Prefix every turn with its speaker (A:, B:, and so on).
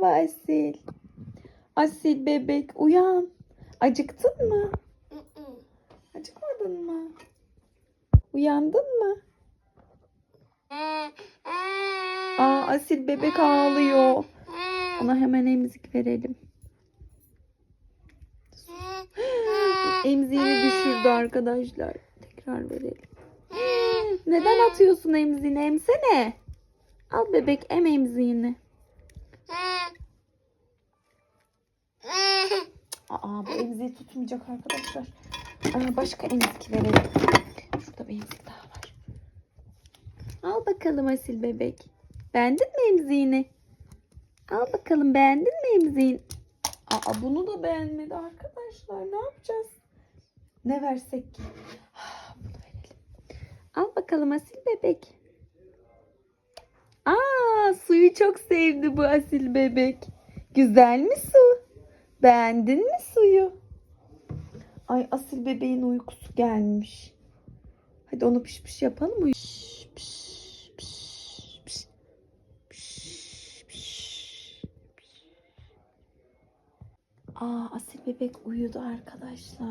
A: Merhaba Asil. Asil bebek uyan. Acıktın mı? Acıkmadın mı? Uyandın mı? Aa Asil bebek ağlıyor. Ona hemen emzik verelim. Emziğini düşürdü arkadaşlar. Tekrar verelim. Neden atıyorsun emziğini? Emsene. Al bebek em emziğini. Aa bu emziği tutmayacak arkadaşlar. Aa, başka emzik verelim. Şurada bir emzik daha var. Al bakalım Asil bebek. Beğendin mi emziğini? Al bakalım beğendin mi emziğin? Aa bunu da beğenmedi arkadaşlar. Ne yapacağız? Ne versek ki? Ah, Bunu verelim. Al bakalım Asil bebek. Aa suyu çok sevdi bu Asil bebek. Güzel mi su? Beğendin mi suyu? Ay Asil bebeğin uykusu gelmiş. Hadi onu piş piş yapalım mı? Piş, piş. Aa Asil bebek uyudu arkadaşlar.